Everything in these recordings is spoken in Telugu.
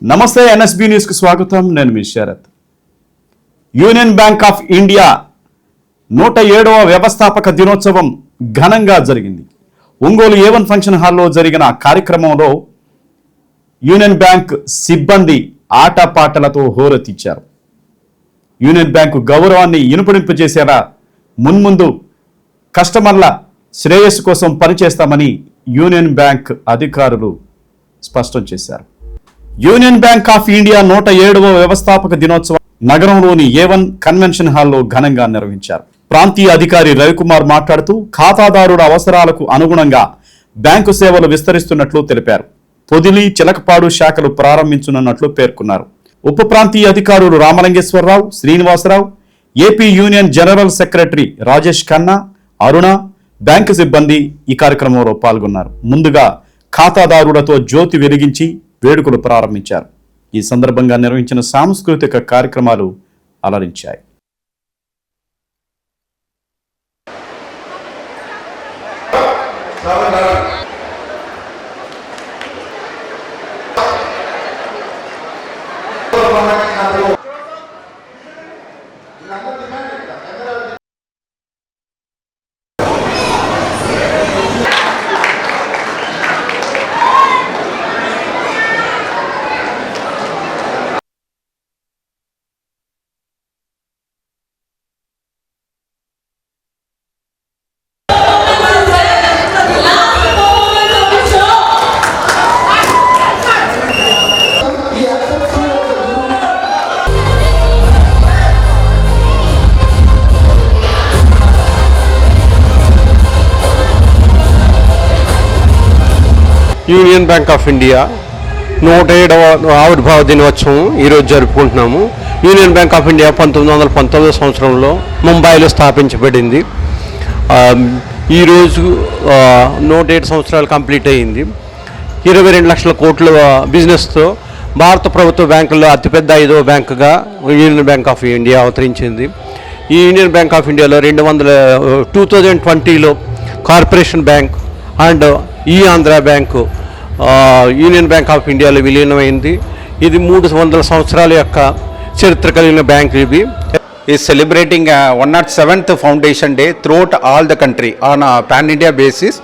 నమస్తే ఎన్ఎస్బి న్యూస్కి స్వాగతం. నేను మీ Sarath. Union Bank of India నూట ఏడవ వ్యవస్థాపక దినోత్సవం ఘనంగా జరిగింది. ఒంగోలు ఏవన్ ఫంక్షన్ హాల్లో జరిగిన కార్యక్రమంలో యూనియన్ బ్యాంక్ సిబ్బంది ఆటపాటలతో హోరెత్తిచ్చారు. యూనియన్ బ్యాంకు గౌరవాన్ని ఇనుపడింపజేసేలా మున్ముందు కస్టమర్ల శ్రేయస్సు కోసం పనిచేస్తామని యూనియన్ బ్యాంక్ అధికారులు స్పష్టం చేశారు. యూనియన్ బ్యాంక్ ఆఫ్ ఇండియా నూట ఏడవ వ్యవస్థాపక దినోత్సవం నగరంలోని ఏవన్ కన్వెన్షన్ హాల్లో ఘనంగా నిర్వహించారు. ప్రాంతీయ అధికారి రవికుమార్ మాట్లాడుతూ ఖాతాదారుల అవసరాలకు అనుగుణంగా బ్యాంకు సేవలు విస్తరిస్తున్నట్లు తెలిపారు. పొదిలి చిలకపాడు శాఖలు ప్రారంభించనున్నట్లు పేర్కొన్నారు. ఉప ప్రాంతీయ అధికారులు Ramalingeswararao Srinivasarao AP union general secretary Rajesh Khanna Aruna bank సిబ్బంది ఈ కార్యక్రమంలో పాల్గొన్నారు. ముందుగా ఖాతాదారులతో జ్యోతి వెలిగించి వేడుకలు ప్రారంభించారు. ఈ సందర్భంగా నిర్వహించిన సాంస్కృతిక కార్యక్రమాలు అలరించాయి. యూనియన్ బ్యాంక్ ఆఫ్ ఇండియా నూట ఏడవ ఆవిర్భావ దినోత్సవం ఈరోజు జరుపుకుంటున్నాము. యూనియన్ బ్యాంక్ ఆఫ్ ఇండియా పంతొమ్మిది వందల పంతొమ్మిదో సంవత్సరంలో ముంబైలో స్థాపించబడింది. ఈరోజు నూట ఏడు సంవత్సరాలు కంప్లీట్ అయ్యింది. ఇరవై రెండు లక్షల కోట్ల బిజినెస్తో భారత ప్రభుత్వ బ్యాంకుల్లో అతిపెద్ద ఐదవ బ్యాంకుగా యూనియన్ బ్యాంక్ ఆఫ్ ఇండియా అవతరించింది. ఈ యూనియన్ బ్యాంక్ ఆఫ్ ఇండియాలో రెండు వందల టూ థౌజండ్ ట్వంటీలో కార్పొరేషన్ బ్యాంక్ అండ్ ఈ Andhra bank union bank of ఇండియాలో విలీనమైంది. ఇది మూడు వందల సంవత్సరాల యొక్క చరిత్ర కలిగిన బ్యాంక్ ఇవి ఈ celebrating one naught seventh foundation day throughout all the country on pan India basis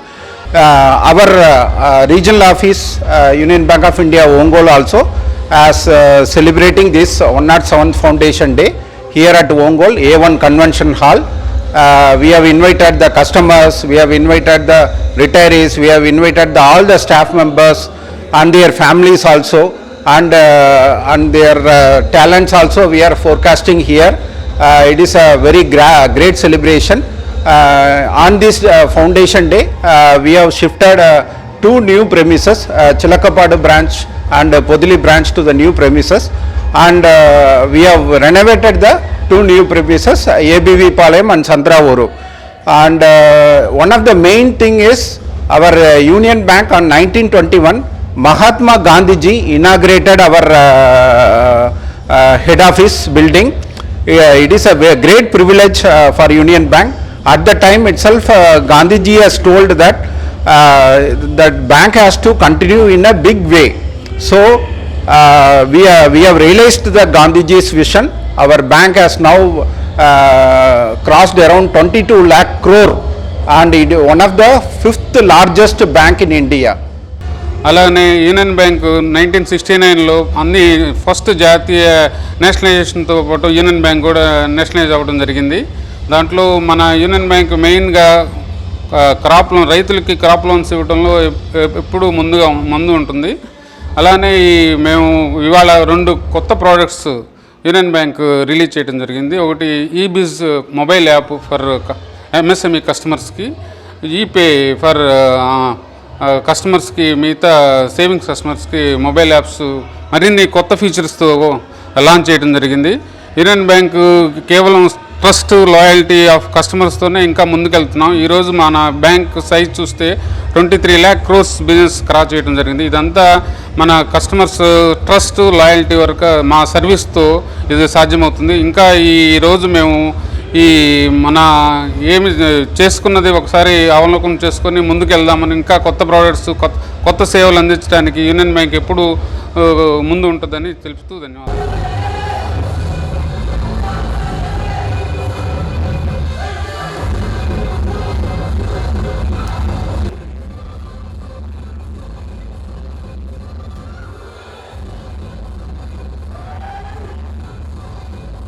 our regional office Union Bank of India Ongole also as celebrating this one naught seventh foundation day here at Ongole A one convention hall Uh, we have invited the customers, we have invited the retirees, we have invited the, all the staff members and their families also and uh, and their uh, talents also we are forecasting here. Uh, it is a very great celebration. Uh, on this uh, foundation day, uh, we have shifted uh, two new premises, uh, Chilakapadu branch and uh, Podili branch to the new premises, and uh, we have renovated the two new premises, uh, ABV Palayam and Sandravoru. And uh, one of the main thing is our uh, Union Bank on 1921, Mahatma Gandhi ji inaugurated our uh, uh, head office building. Uh, it is a great privilege uh, for Union Bank. At the time itself, uh, Gandhi ji has told that uh, that bank has to continue in a big way. So uh, we are, we have realized the Gandhi ji's vision. Our bank has now uh, crossed around 22 lakh crore and it one of the fifth largest bank in India. అలానే యూనియన్ బ్యాంకు నైన్టీన్ సిక్స్టీ నైన్లో అన్ని ఫస్ట్ జాతీయ నేషనలైజేషన్తో పాటు యూనియన్ బ్యాంక్ కూడా నేషనలైజ్ అవ్వడం జరిగింది దాంట్లో మన యూనియన్ బ్యాంక్ మెయిన్గా క్రాప్ లోన్ రైతులకి క్రాప్ లోన్స్ ఇవ్వడంలో ఎప్పుడూ ముందుగా ముందు ఉంటుంది అలానే ఈ మేము ఇవాళ రెండు కొత్త ప్రోడక్ట్స్ యూనియన్ బ్యాంక్ రిలీజ్ చేయడం జరిగింది. ఒకటి eBiz mobile app for MSME కస్టమర్స్కి ఈపే ఫర్ కస్టమర్స్కి మిగతా సేవింగ్స్ కస్టమర్స్కి మొబైల్ యాప్స్ మరిన్ని కొత్త ఫీచర్స్తో లాంచ్ చేయడం జరిగింది. యూనియన్ బ్యాంకు కేవలం ట్రస్ట్ లాయల్టీ ఆఫ్ కస్టమర్స్తోనే ఇంకా ముందుకెళ్తున్నాం. ఈరోజు మన బ్యాంక్ సైజ్ చూస్తే twenty three lakh crores business cross చేయడం జరిగింది. ఇదంతా మన కస్టమర్స్ ట్రస్ట్ లాయల్టీ వరకు మా సర్వీస్తో ఇది సాధ్యమవుతుంది. ఇంకా ఈరోజు మేము ఈ మన ఏమి చేసుకున్నది ఒకసారి అవలోకనం చేసుకొని ముందుకు వెళ్దామని ఇంకా కొత్త ప్రోడక్ట్స్ కొత్త కొత్త సేవలు అందించడానికి యూనియన్ బ్యాంక్ ఎప్పుడు ముందు ఉంటుందని తెలుపుతూ ధన్యవాదాలు.